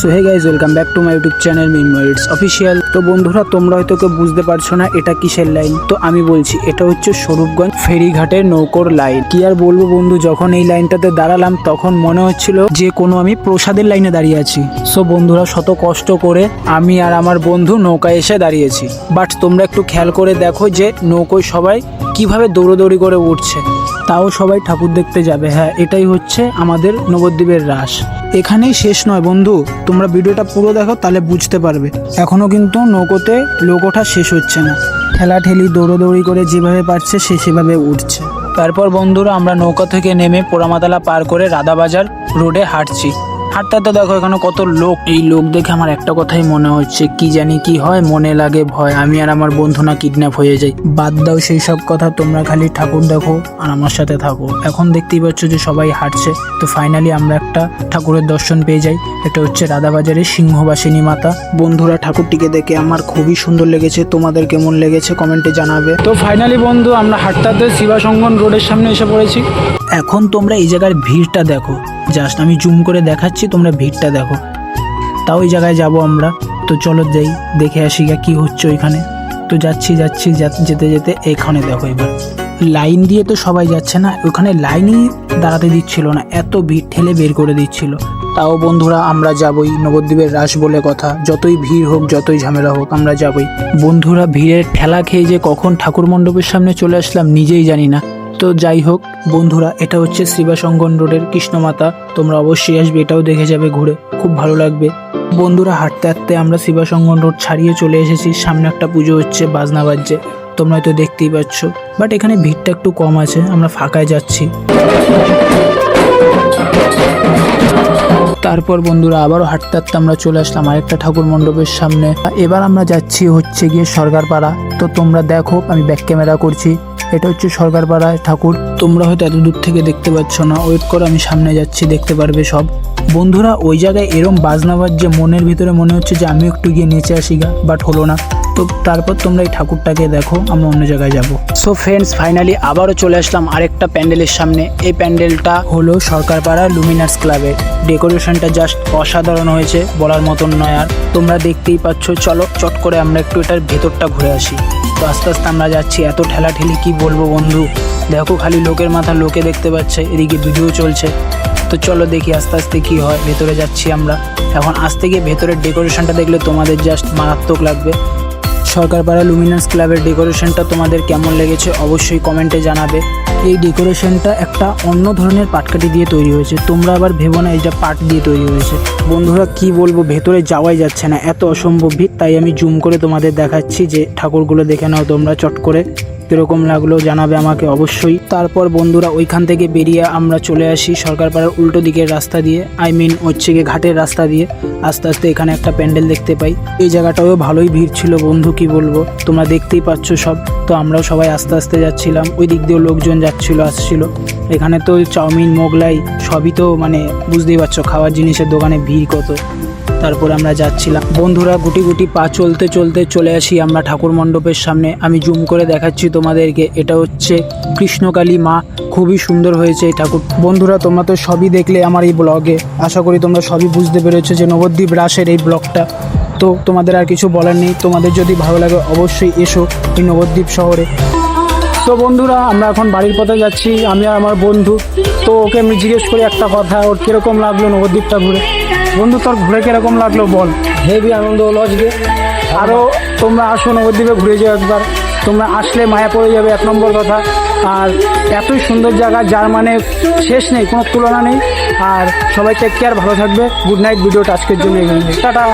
So hey guys welcome back to my YouTube channel মিনমোয়েডস official তো বন্ধুরা, তোমরা হয়তো কেউ বুঝতে পারছ না, এটা কিসের লাইন? তো আমি বলছি, এটা হচ্ছে স্বরূপগঞ্জ ফেরিঘাটের নৌকোর লাইন। কি আর বলব বন্ধু, যখন এই লাইনটাতে দাঁড়ালাম, তখন মনে হচ্ছিল যে কোনো আমি প্রসাদের লাইনে দাঁড়িয়ে আছি। সো বন্ধুরা, শত কষ্ট করে আমি আর আমার বন্ধু নৌকায় এসে দাঁড়িয়েছি। বাট তোমরা একটু খেয়াল করে দেখো যে নৌকোয় সবাই কীভাবে দৌড়োদৌড়ি করে উঠছে। তাও সবাই ঠাকুর দেখতে যাবে। হ্যাঁ এটাই হচ্ছে আমাদের নবদ্বীপের রাস। এখানেই শেষ নয় বন্ধু। তোমরা ভিডিওটা পুরো দেখো, তাহলে বুঝতে পারবে। এখনও কিন্তু নৌকোতে লোক ওঠা শেষ হচ্ছে না। ঠেলা ঠেলি দৌড়োদৌড়ি করে যেভাবে পারছে, সে সেভাবে উঠছে। তারপর বন্ধুরা, আমরা নৌকা থেকে নেমে পোড়ামাতালা পার করে রাধাবাজার রোডে হাঁটছি। হাঁটতে দেখো, এখানে কত লোক। এই লোক দেখে আমার একটা কথাই মনে হচ্ছে, কি জানি কি হয়, মনে লাগে ভয়। আমি আর আমার বন্ধু না কিডন্যাপ হয়ে যাই। বাদ দাও সেই সব কথা, তোমরা খালি ঠাকুর দেখো আর আমার সাথে থাকো। এখন দেখতেই পাচ্ছ যে সবাই হাঁটছে। তো ফাইনালি আমরা একটা ঠাকুরের দর্শন পেয়ে যাই। এটা হচ্ছে রাধাবাজারের সিংহবাসিনী মাতা বন্ধুরা, ঠাকুরটিকে দেখে আমার খুবই সুন্দর লেগেছে। তোমাদের কেমন লেগেছে কমেন্টে জানাবে। তো ফাইনালি বন্ধু, আমরা হাঁটতে শিবাসঙ্গন রোডের সামনে এসে পড়েছি। এখন তোমরা এই জায়গার ভিড়টা দেখো। জাস্ট আমি জুম করে দেখাচ্ছি, তোমরা ভিড়টা দেখো। তাও ওই জায়গায় যাব আমরা। তো চলো যাই দেখে আসি গা কি হচ্ছে ওইখানে। তো যাচ্ছি যাচ্ছি যেতে যেতে এখানে দেখো এবার। লাইন দিয়ে তো সবাই যাচ্ছে না, ওখানে লাইনই দাঁড়াতে দিচ্ছিল না, এত ভিড় ঠেলে বের করে দিচ্ছিল। তাও বন্ধুরা, আমরা যাবই, নবদ্বীপের রাস বলে কথা। যতই ভিড় হোক, যতই ঝামেলা হোক, আমরা যাবই। বন্ধুরা, ভিড়ের ঠেলা খেয়ে যে কখন ঠাকুর মণ্ডপের সামনে চলে আসলাম, নিজেই জানি না। তো যাই হোক, বন্ধুরা, এটা হচ্ছে শিবাসঙ্গন রোডের কৃষ্ণমাতা। তোমরা অবশ্যই আসবে, এটাও দেখে যাবে ঘুরে। খুব ভালো লাগবে। বন্ধুরা, হাঁটতে হাঁটতে আমরা শিবাসঙ্গন রোড ছাড়িয়ে চলে এসেছি। সামনে একটা পুজো হচ্ছে, বাজনা বাজছে। তোমরা হয়তো দেখতেই পাচ্ছ। বাট এখানে ভিড়টা একটু কম আছে, আমরা ফাঁকায় যাচ্ছি। তারপর বন্ধুরা, আবারও হাঁটতে হাঁটতে আমরা চলে আসলাম আরেকটা ঠাকুর মণ্ডপের সামনে। এবার আমরা যাচ্ছি হচ্ছে গিয়ে সরকারপাড়া তো তোমরা দেখো, আমি ব্যাক ক্যামেরা করছি। এটা হচ্ছে সরকারপাড়ায় ঠাকুর। তোমরা হয়তো এত দূর থেকে দেখতে পাচ্ছ না ওয়েট করো, আমি সামনে যাচ্ছি, দেখতে পারবে সব। বন্ধুরা, ওই জায়গায় এরম বাজনা বাজছে, মনের ভিতরে মনে হচ্ছে যে আমি একটু গিয়ে নেচে আসি গা বাট হলো না। তো তারপর তোমরা এই ঠাকুরটাকে দেখো, আমরা অন্য জায়গায় যাব। সো ফ্রেন্ডস ফাইনালি আবারও চলে আসলাম আরেকটা প্যান্ডেলের সামনে। এই প্যান্ডেলটা হলো সরকারপাড়া লুমিনার্স ক্লাবের ডেকোরেশনটা জাস্ট অসাধারণ হয়েছে, বলার মতন নয় আর। তোমরা দেখতেই পাচ্ছ, চলো, চট করে আমরা একটু এটার ভেতরটা ঘুরে আসি। তো আস্তে আস্তে আমরা যাচ্ছি, এত ঠেলাঠেলি কি বলব বন্ধু? দেখো খালি লোকের মাথা লোকে দেখতে পাচ্ছে, এদিকে ভিডিও চলছে। তো চলো দেখি আস্তে আস্তে কি হয়, ভেতরে যাচ্ছি আমরা। এখন আস্তে গিয়ে ভেতরের ডেকোরেশনটা দেখলে তোমাদের জাস্ট মারাত্মক লাগবে। সরকারপাড়া লুমিনাস ক্লাবের ডেকোরেশনটা তোমাদের কেমন লেগেছে অবশ্যই কমেন্টে জানাবে। এই ডেকোরেশনটা একটা অন্য ধরনের পাটকাঠি দিয়ে তৈরি হয়েছে। তোমরা আবার ভেবো না এটা পাট দিয়ে তৈরি হয়েছে। বন্ধুরা, কি বলব, ভেতরে যাওয়াই যাচ্ছে না। এত অসম্ভব ভিড়, তাই আমি জুম করে তোমাদের দেখাচ্ছি যে ঠাকুরগুলো দেখে নাও তোমরা চট করে। কীরকম লাগল জানাবে আমাকে অবশ্যই। তারপর বন্ধুরা ওইখান থেকে বেরিয়ে আমরা চলে আসি সরকারপাড়ার উল্টো দিকের রাস্তা দিয়ে আই মিন হচ্ছে গিয়ে ঘাটের রাস্তা দিয়ে। আস্তে আস্তে এখানে একটা প্যান্ডেল দেখতে পাই। এই জায়গাটাও ভালোই ভিড় ছিল বন্ধু, কি বলব? তোমরা দেখতেই পাচ্ছ সব। তো আমরাও সবাই আস্তে আস্তে যাচ্ছিলাম। ওই দিক দিয়েও লোকজন যাচ্ছিল, আসছিল। এখানে তো চাউমিন, মোগলাই সবই তো মানে বুঝতেই পারছ খাওয়ার জিনিসের দোকানে ভিড় কত। তারপরে আমরা যাচ্ছিলাম। বন্ধুরা গুটি গুটি পা চলতে চলতে চলে আসি আমরা ঠাকুর মণ্ডপের সামনে। আমি জুম করে দেখাচ্ছি তোমাদেরকে এটা হচ্ছে কৃষ্ণকালী মা। খুবই সুন্দর হয়েছে এই ঠাকুর। বন্ধুরা তোমরা তো সবই দেখলে আমার এই ব্লগে। আশা করি তোমরা সবই বুঝতে পেরেছ যে নবদ্বীপ রাসের এই ব্লগটা। তো তোমাদের আর কিছু বলার নেই। তোমাদের যদি ভালো লাগে অবশ্যই এসো এই নবদ্বীপ শহরে। তো বন্ধুরা আমরা এখন বাড়ির পথে যাচ্ছি। আমি আর আমার বন্ধু। তো ওকে আমি জিজ্ঞেস করি একটা কথা ওর কীরকম লাগল নবদ্বীপটা ঘুরে বন্ধু তোর ঘুরে কীরকম লাগল বল? হেভি আনন্দ হলো আজকে। আরও তোমরা আসো নবদ্বীপে ঘুরে যাও একবার। তোমরা আসলে মায়া পড়ে যাবে, এক নম্বর কথা। আর এতই সুন্দর জায়গা, যার মানে শেষ নেই, কোনো তুলনা নেই। আর সবাই টেক কেয়ার ভালো থাকবে। গুড নাইট ভিডিওটা আজকের জন্য টাটা।